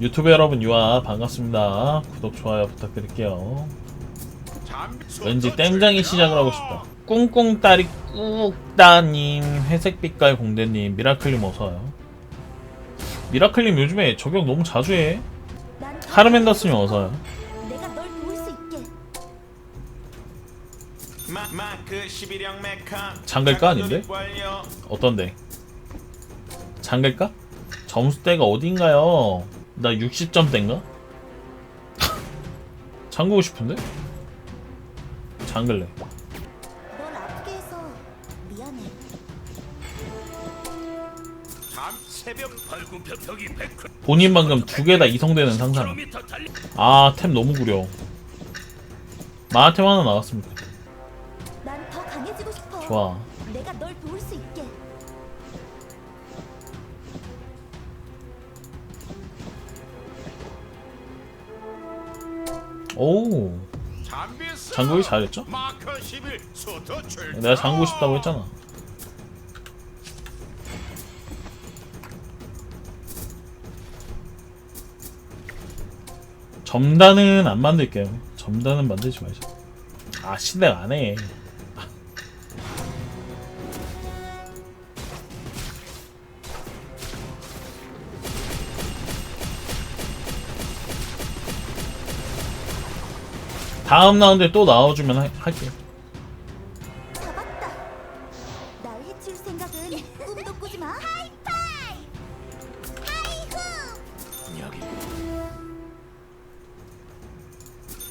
유튜브 여러분 유아 반갑습니다. 구독 좋아요 부탁드릴게요. 왠지 땜장이 시작을 하고 싶다. 꿍꿍따리 꾹따님, 회색빛깔 공대님, 미라클님 어서와요. 미라클님 요즘에 저격 너무 자주 해. 난 카르멘더스님 어서와요. 내가 널 도울 수 있게. 마크 11형 메카 장글까 아닌데? 어떤데? 장글까? 점수대가 어딘가요? 나 60점대인가? 잠그고 싶은데? 잠글래. 널 아프게 해서 미안해. 잠 새벽 발굽혀펴기 100km 본인 방금 두 개 다 이성되는 상상. 달리 아, 템 너무 구려. 마하템 하나 나왔습니다. 난 더 강해지고 싶어. 좋아. 오, 장구기 잘했죠? 마크 11 소토 출 내가 잠그고 싶다고 했잖아. 점단은 안 만들게요. 점단은 만들지 말자. 아, 시댁 안 해. 다음 라운드에 또 나와주면 하- 할게요. 잡았다. 날 해칠 생각은 꿈도 꾸지 마. 하이파이. 하이후. 여기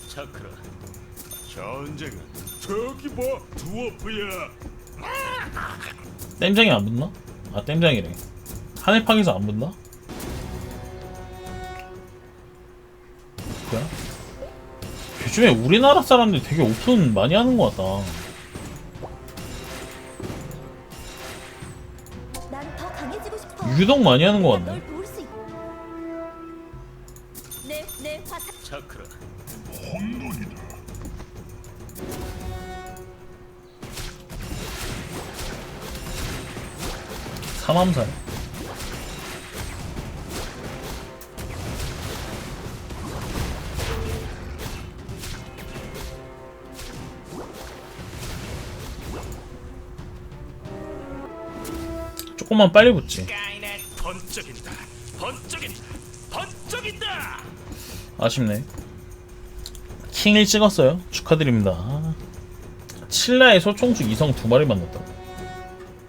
차크라 전쟁은 저기 봐 두어프야 땜장이 안 붙나? 아 땜장이래 하늘팡에서 안 붙나? 요즘에 우리나라 사람들이 되게 오픈 많이 하는 것 같다. 유독 많이 하는 것 같네 화살. 차크라 삼암살 조금만 빨리 붙지 아쉽네. 킹을 찍었어요. 축하드립니다. 칠라의 소총수 이성 두 마리 만났다고.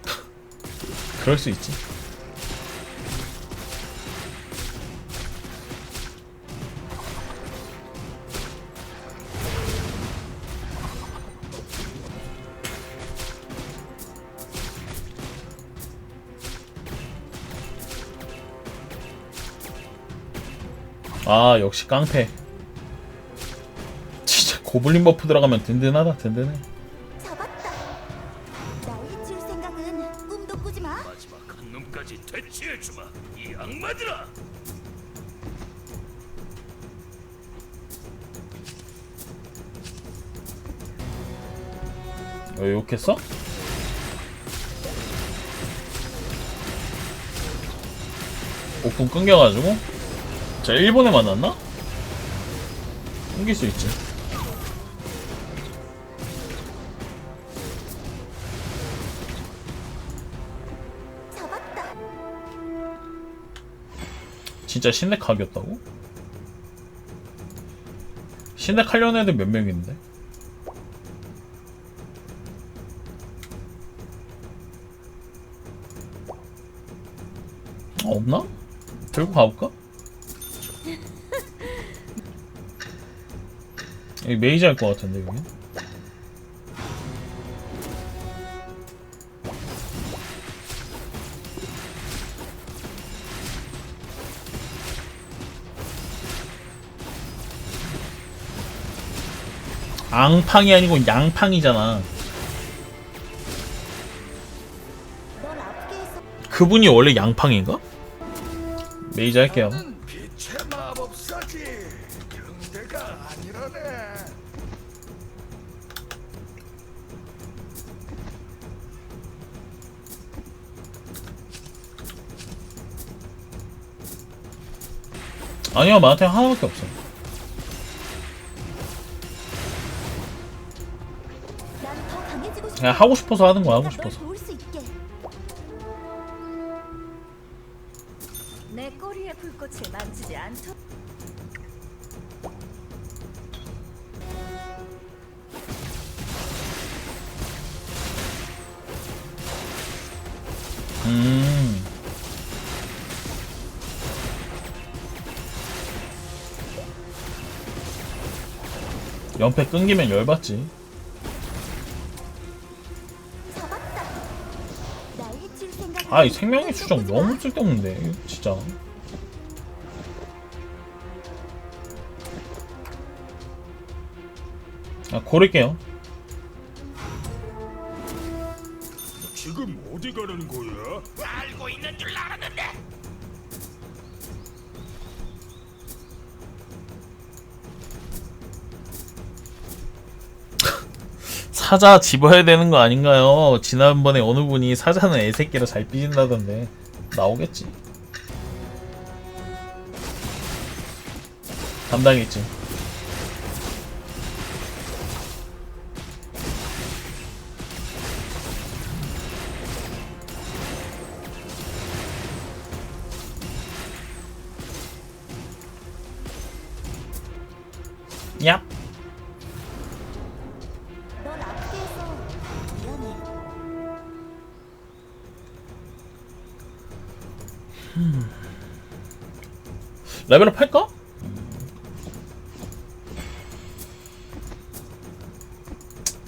그럴 수 있지. 아 역시 깡패. 진짜 고블린 버프 들어가면 든든하다 든든해. 잡았다. 날 해칠 생각은 꿈도 꾸지 마. 마지막 한 놈까지 퇴치해 주마 이 악마들아 왜 욕했어? 오픈 끊겨가지고 자 일본에 만났나? 끊길 수 있지. 진짜 신뢰 각이었다고? 신뢰 하려는 애들 몇명 있는데? 어, 없나? 들고 가볼까? 여기 메이저 할것 같은데 여기 앙팡이 아니고 양팡이잖아. 그분이 원래 양팡인가? 메이저 할게요 아니요 마한테 하나밖에 없어. 그냥 하고 싶어서 하는 거야 하고 싶어서 연패 끊기면 열받지 아 이 생명의 꾸지 너무 마. 쓸데없는데 진짜 아 고를게요 지금 어디 가는 거야? 알고 있는 줄 알았는데. 사자 집어야 되는 거 아닌가요? 지난번에 어느 분이 사자는 애새끼로 잘 삐진다던데 나오겠지 담당했지 레벨업 할까?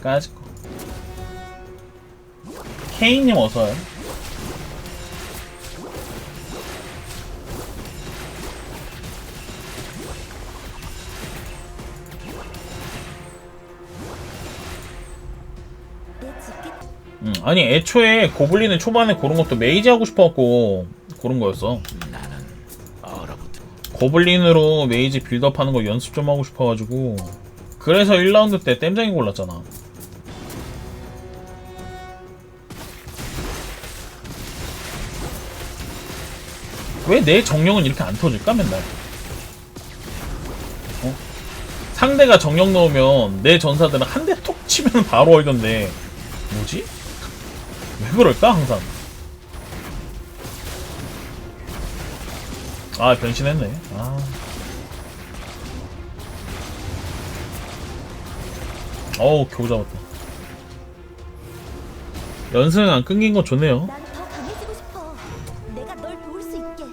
까짓 거. 케인님 어서요. 음, 아니 애초에 고블린을 초반에 고른 것도 메이지 하고 싶어갖고 고른 거였어. 고블린으로 메이지 빌드업 하는 거 연습 좀 하고 싶어가지고 그래서 1라운드 때 땜장이 골랐잖아. 왜 내 정령은 이렇게 안 터질까 맨날? 어? 상대가 정령 넣으면 내 전사들은 한 대 톡 치면 바로 얼던데 뭐지? 왜 그럴까 항상? 아 변신했네. 아. 어우 겨우 잡았다. 연승은 안 끊긴 거 좋네요. 난 더 강해지고 싶어. 내가 널 도울 수 있게.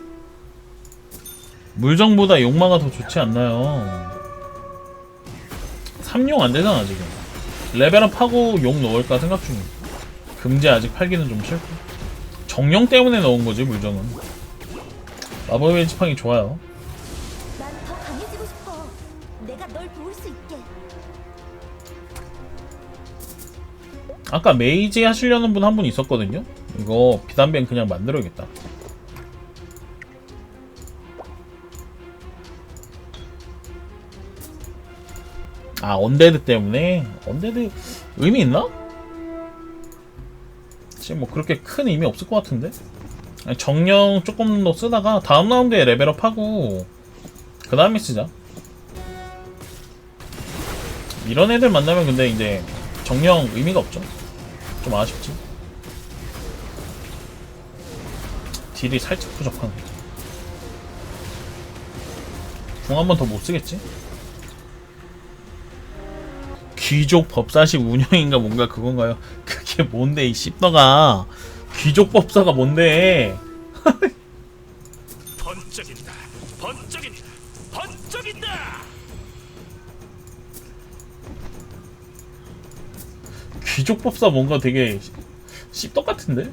물정보다 욕마가 더 좋지 않나요? 3용 안 되잖아 지금. 레벨업 하고 용 넣을까 생각 중이야. 금제 아직 팔기는 좀 싫고. 정령 때문에 넣은 거지 물정은. 마법의 지팡이 좋아요. 난 더 강해지고 싶어. 내가 널 도울 수 있게. 아까 메이지 하시려는 분 한 분 있었거든요. 이거 비단뱅 그냥 만들어야겠다. 아 언데드 때문에 언데드 의미 있나? 지금 뭐 그렇게 큰 의미 없을 것 같은데. 정령 조금 더 쓰다가 다음 라운드에 레벨업하고 그 다음에 쓰자. 이런 애들 만나면 근데 이제 정령 의미가 없죠. 좀 아쉽지. 딜이 살짝 부족하네. 궁 한 번 더 못 쓰겠지? 귀족 법사식 운영인가 뭔가 그건가요? 그게 뭔데 이 씹더가 귀족 법사가 뭔데? 번쩍인다 번쩍인다 번쩍인다 귀족 법사 뭔가 되게 씹덕 같은데?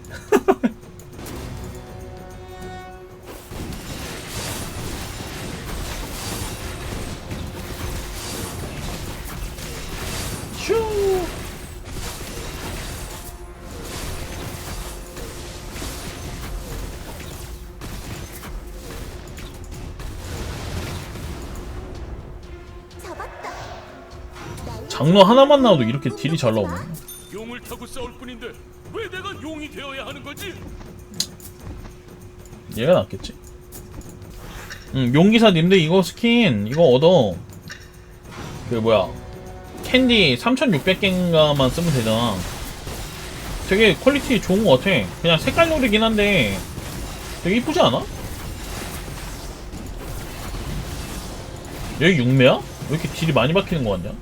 장로 하나만 나와도 이렇게 딜이 잘 나오네. 용을 타고 싸울 뿐인데 왜 내가 용이 되어야 하는 거지? 얘가 낫겠지? 응, 용기사 님들 이거 스킨 이거 얻어. 그 뭐야 캔디 3,600개인가만 쓰면 되잖아. 되게 퀄리티 좋은 것 같아. 그냥 색깔 노리긴 한데 되게 이쁘지 않아? 여기 육매야? 왜 이렇게 딜이 많이 박히는 거 같냐?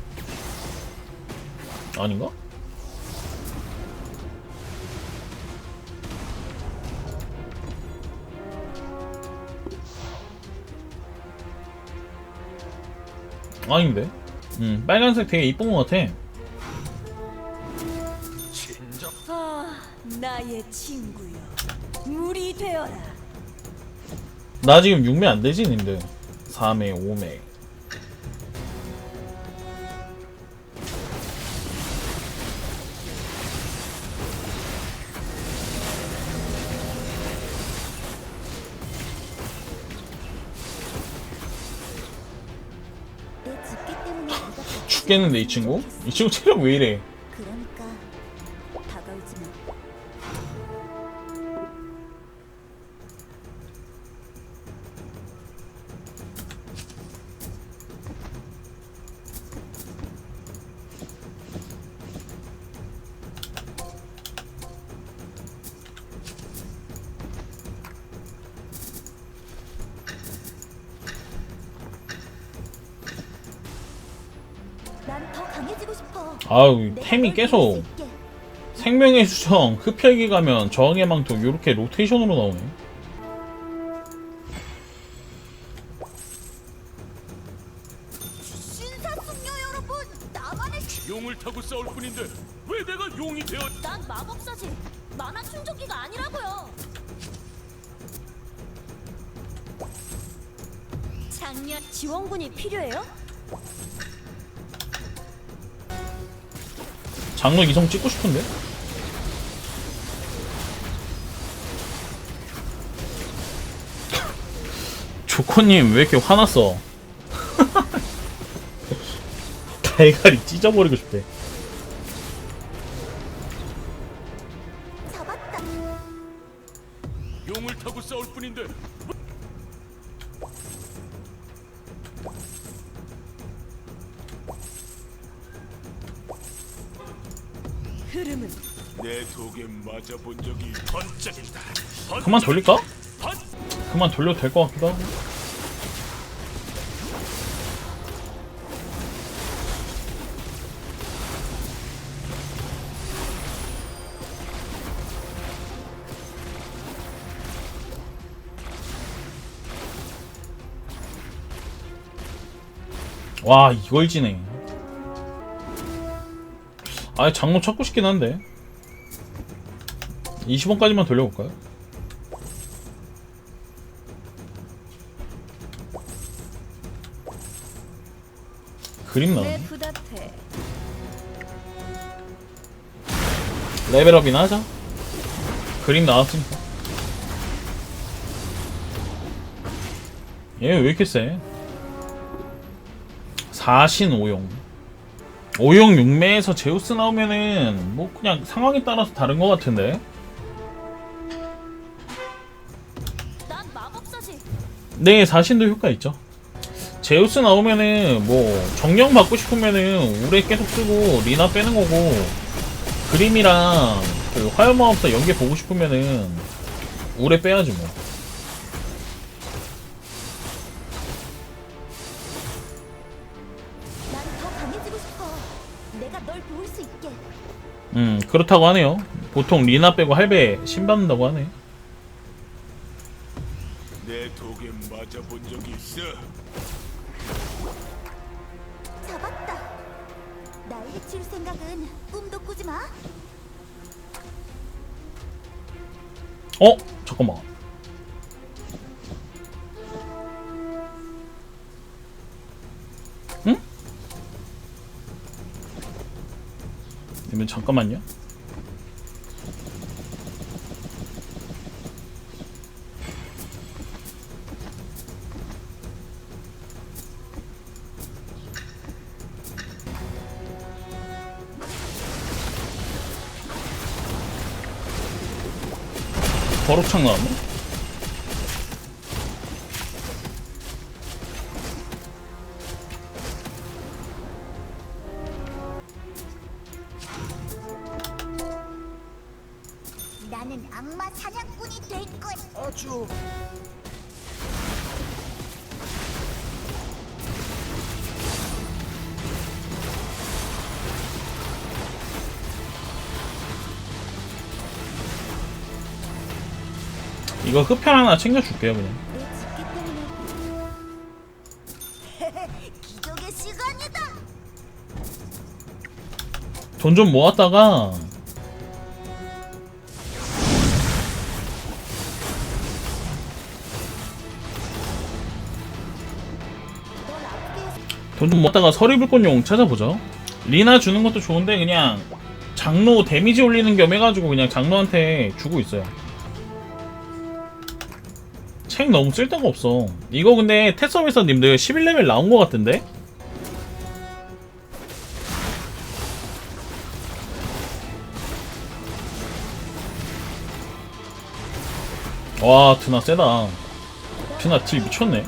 아닌가? 아닌데? 음, 빨간색 되게 이쁜 것 같아. 아, 나의 친구여. 물이 되어라. 나 지금 6매 안 되지, 님들? 4매, 5매. 죽겠는데, 이 친구? 이 친구 체력 왜 이래? 아우, 템이 널 계속. 생명의 수정, 흡혈기 가면 저항의 망토, 요렇게 로테이션으로 나오네. 신사숙녀 여러분, 나만의 용을 타고 싸울 뿐인데 왜 내가 용이 되어? 난 마법사지. 만화 충족기가 아니라고요. 작년 지원군이 필요해요? 장로 이성 찍고 싶은데? 조코님 왜 이렇게 화났어? 달걀이 찢어버리고 싶대. 흐름은 내 독에 맞아본 적이 번쩍인다. 그만 돌릴까? 번 그만 돌려도 될 것 같기도 하고. 와 이걸 지네 아 장로 찾고 싶긴 한데 20원까지만 돌려볼까요? 그림 내 나오네. 레벨업이나 하자 그림 나왔으니까 얘 왜 이렇게 세? 사신 오용 오용 6매에서 제우스 나오면은 뭐 그냥 상황에 따라서 다른 것 같은데. 네 사신도 효과 있죠. 제우스 나오면은 뭐 정령 받고 싶으면은 우레 계속 쓰고 리나 빼는 거고 그림이랑 그 화염마법사 연계 보고 싶으면은 우레 빼야지 뭐 음 그렇다고 하네요 보통 리나 빼고 할배 신받는다고 하네 내 독에 맞아 본 적이 있어. 잡았다. 날 해칠 생각은 꿈도 꾸지 마. 어? 잠깐만 그러면 잠깐만요 버럭창 나왔네? 이거 흡혈 하나 챙겨줄게요 그냥. 돈 좀 모았다가. 돈 좀 모았다가 서리불꽃용 찾아보죠. 리나 주는 것도 좋은데 그냥 장로 데미지 올리는 겸 해가지고 그냥 장로한테 주고 있어요 책 너무 쓸데가 없어. 이거 근데 테서비서 님들 11레벨 나온 것 같은데? 와 드나 세다. 드나 딜 미쳤네.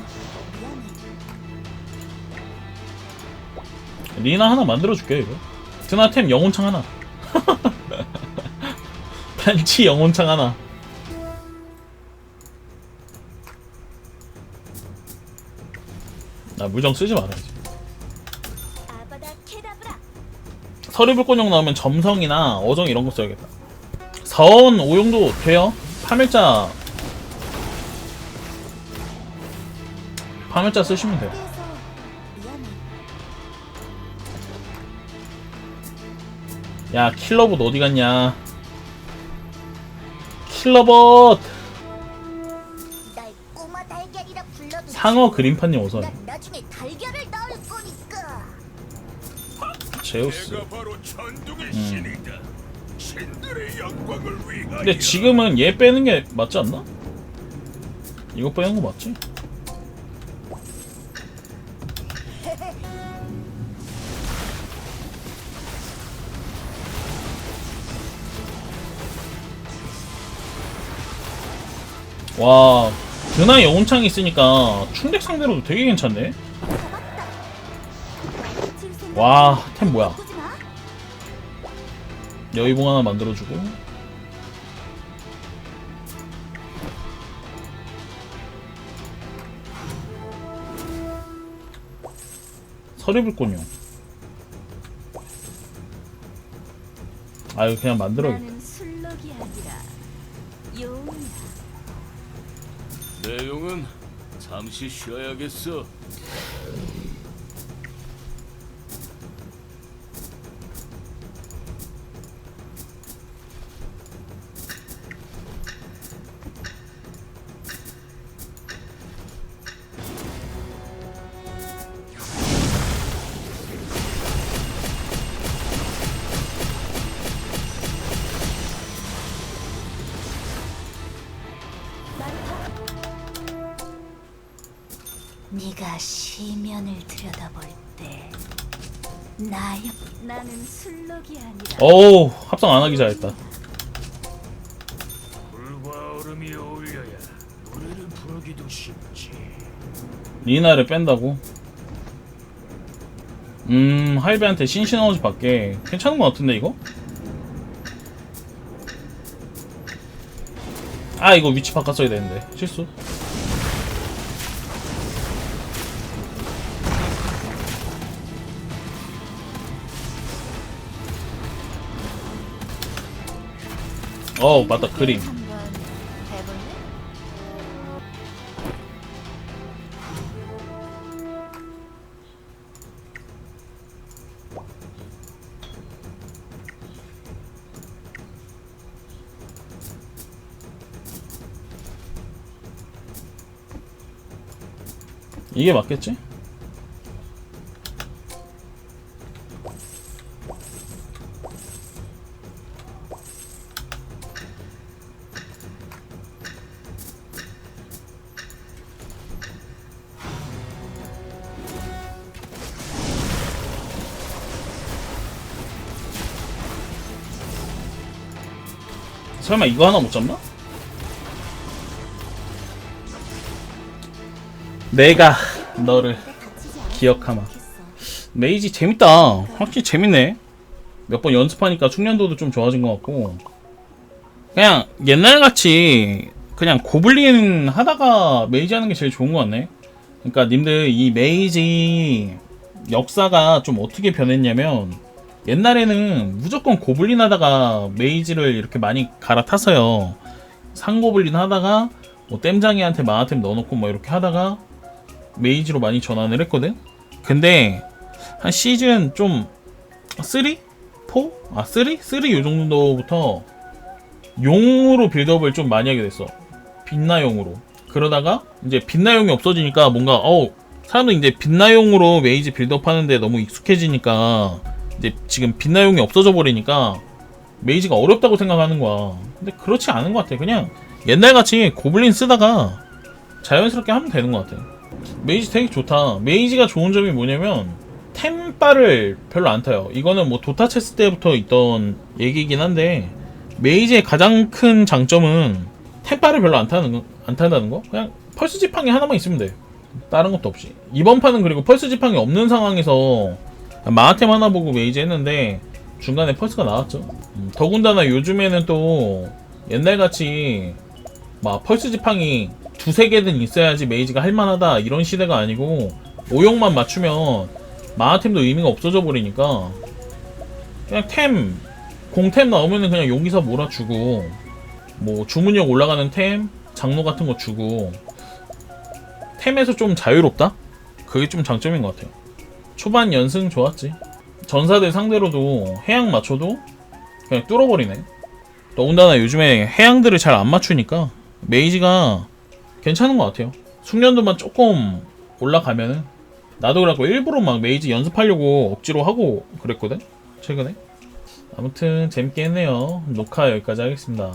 리나 하나 만들어줄게 이거. 드나 템 영혼창 하나. 단치 영혼창 하나 나 물정 쓰지 말아야지 케다브라. 서리불꽃용 나오면 점성이나 어정 이런 거 써야겠다. 사원 오용도 돼요? 파멸자. 파멸자 쓰시면 돼요. 야 킬러봇 어디 갔냐? 킬러봇! 상어 그림판님 어서 난 제우스 음. 근데 지금은 얘 빼는 게 맞지 않나? 이거 빼는 거 맞지? 와 드나 영혼창이 있으니까 충백 상대로도 되게 괜찮네 와, 템 뭐야? 여의봉 하나 만들어주고 서리불꽃용 아유 그냥 만들어야겠다. 내용은 잠시 쉬어야겠어. 네가 시면을 들여다볼 때 나의 나는 술록이 아니라 어우 합성 안 하기 잘했다 불과 얼음이 어울려야 노래를 부르기도 쉽지. 리나를 뺀다고? 음 하이베한테 신신어지 받게 괜찮은 것 같은데 이거? 아 이거 위치 바꿨어야 되는데 실수 어 맞다 그림? 이게 맞겠지? 설마 이거 하나 못 잡나? 내가 너를 기억하마. 메이지 재밌다. 확실히 재밌네. 몇 번 연습하니까 숙련도도 좀 좋아진 것 같고. 그냥 옛날같이 그냥 고블린 하다가 메이지 하는 게 제일 좋은 것 같네. 그러니까 님들 이 메이지 역사가 좀 어떻게 변했냐면 옛날에는 무조건 고블린 하다가 메이지를 이렇게 많이 갈아탔어요. 상고블린 하다가 뭐 땜장이한테 마하템 넣어놓고 뭐 이렇게 하다가 메이지로 많이 전환을 했거든. 근데 한 시즌 좀 3? 4? 아 3? 3 요 정도부터 용으로 빌드업을 좀 많이 하게 됐어. 빛나용으로. 그러다가 이제 빛나용이 없어지니까 뭔가 어 사람들 이제 빛나용으로 메이지 빌드업 하는데 너무 익숙해지니까 이제 지금 빛나용이 없어져 버리니까 메이지가 어렵다고 생각하는 거야. 근데 그렇지 않은 것 같아. 그냥 옛날같이 고블린 쓰다가 자연스럽게 하면 되는 것 같아. 메이지 되게 좋다. 메이지가 좋은 점이 뭐냐면 템바를 별로 안 타요. 이거는 뭐 도타 체스 때부터 있던 얘기이긴 한데 메이지의 가장 큰 장점은 템바를 별로 안 타는 거, 안 탄다는 거. 그냥 펄스 지팡이 하나만 있으면 돼. 다른 것도 없이. 이번 판은 그리고 펄스 지팡이 없는 상황에서 마하템 하나 보고 메이지 했는데 중간에 펄스가 나왔죠. 음, 더군다나 요즘에는 또 옛날같이 막 펄스 지팡이 두세 개는 있어야지 메이지가 할만하다 이런 시대가 아니고 오용만 맞추면 마하템도 의미가 없어져 버리니까 그냥 템 공템 나오면은 그냥 용기사 몰아주고 뭐 주문력 올라가는 템 장로 같은 거 주고 템에서 좀 자유롭다? 그게 좀 장점인 것 같아요 초반 연승 좋았지. 전사들 상대로도 해양 맞춰도 그냥 뚫어버리네. 더군다나 요즘에 해양들을 잘 안 맞추니까 메이지가 괜찮은 것 같아요. 숙련도만 조금 올라가면은 나도 그래갖고 일부러 막 메이지 연습하려고 억지로 하고 그랬거든 최근에. 아무튼 재밌게 했네요. 녹화 여기까지 하겠습니다